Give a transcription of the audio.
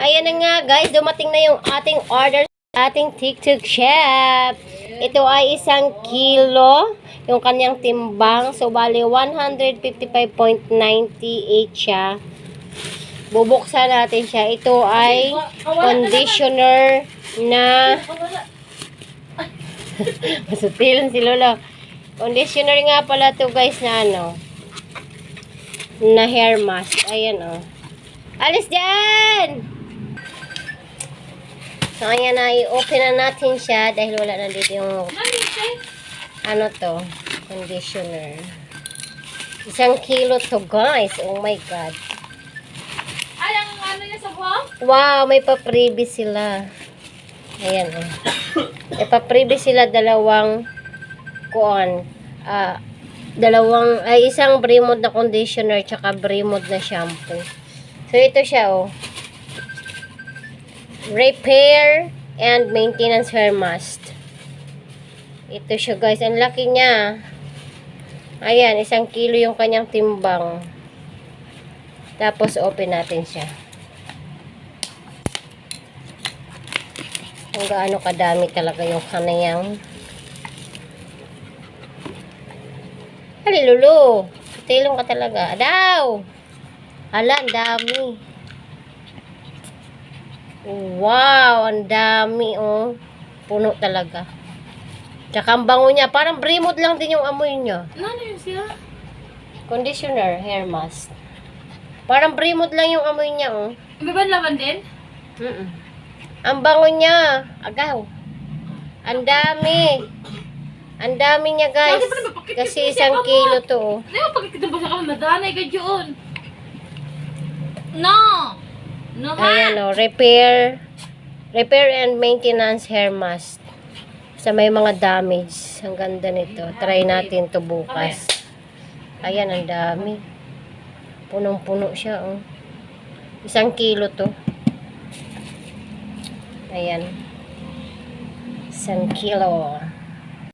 Ayan na nga guys, dumating na yung ating order sa ating TikTok chef. Ito ay isang kilo, yung kanyang timbang. So, bali 155.98 siya. Bubuksan natin siya. Ito ay conditioner na Masutil si Lolo. Conditioner nga pala to guys na ano. Na hair mask. Ayan oh. Alis dyan! So ayan na, i-open na natin siya dahil wala na dito yung ano to, conditioner. Isang kilo to guys. Oh my god. Ay, ang ano niya sa buhok? Wow, may pa-freebie sila. Ayan oh. May pa-freebie sila dalawang kuon. Ah, dalawang ay isang Bremod na conditioner tsaka Bremod na shampoo. So ito siya oh. Repair and maintenance hair mask. Ito siya guys, ang laki niya. Ayan, isang kilo yung kanyang timbang. Tapos open natin siya. Kung gaano kadami talaga yung kanayang Ali, Lulu. Tilong ka talaga. Daw! Hala, ang dami. Wow, ang dami, oh. Puno talaga. Tsaka ang bango niya. Parang brimod lang din yung amoy niya. Ano yun siya? Conditioner, hair mask. Parang brimod lang yung amoy niya, oh. May ba laban din? Mm-mm. Ang bango niya. Agaw. Ang dami. Ang dami niya, guys. Kasi isang kilo to, oh. Ano yung pagkikita ba sa kami? Madanay ka dyan. No! No? Ayan, oh. Repair. Repair and maintenance hair mask. Sa may mga damage. Ang ganda nito. Try natin to bukas. Ayan, ang dami. Punong-puno siya, oh. Isang kilo to. Ayan. Isang kilo.